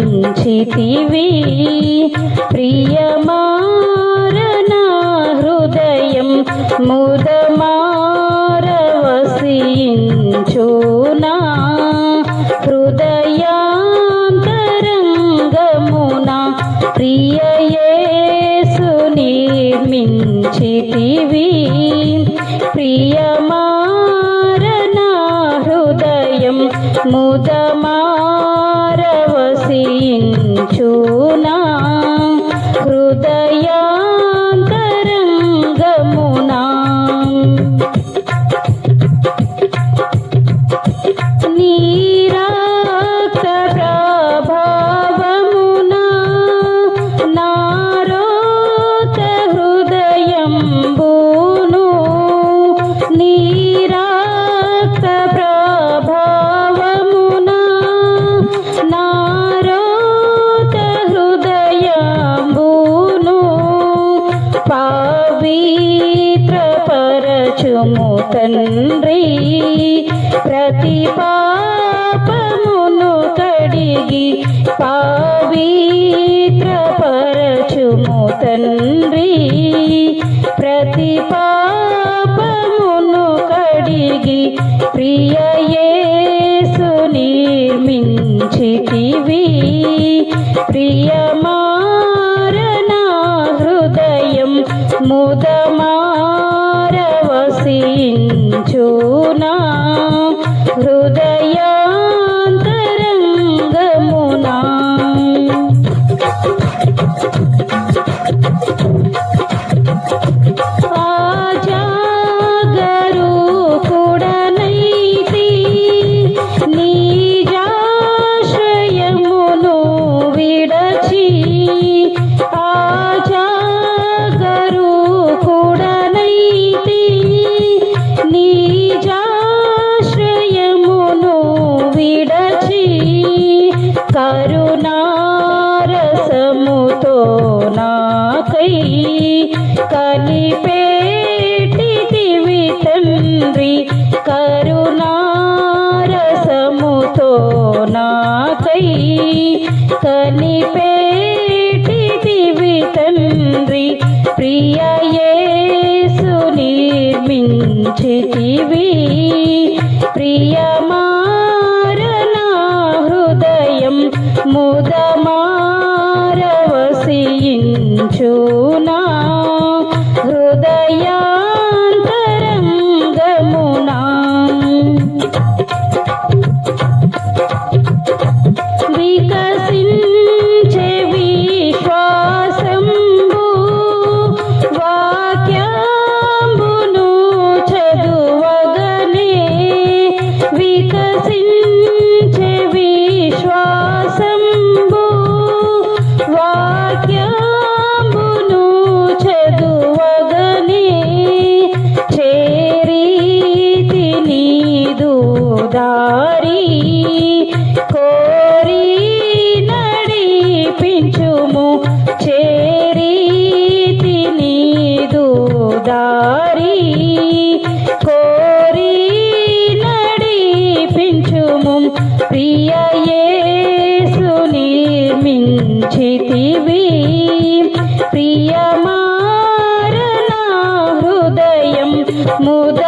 ఉంచితివి ప్రియమారణ హృదయం ముదమారవసించునా హృదయాంతరంగమున. ప్రియయేసు నిర్మించితివి. ప్రియమారణ హృదయం ముదమా తండ్రి ప్రతి పాపమును కడిగి పవిత్ర పరచుము తండ్రి. ప్రతి పాపమును కడిగి ప్రియయేసు నిర్మించితివి. ప్రియమారణ హృదయం ముదమా ముదమారవసించునా హృదయ నాకై కనిపేటివి తండ్రి కరుణారసముతో నాకై కనిపేటివి తండ్రి ప్రియయేసు నిర్మించితివి ప్రియమా ప్రియ యేసు నిర్మించితివి ప్రియమారణ హృదయం ముద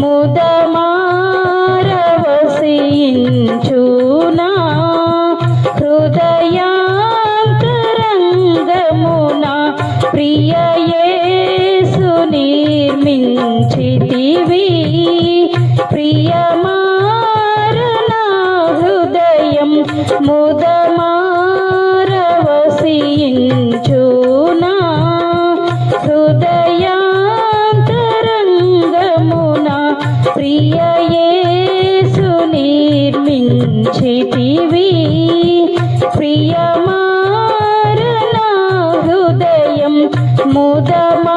ముదమారవసించునా హృదయాంతరంగమున ప్రియ నిర్మించితివి ప్రియమారణ హృదయం ముదమారవసించునా.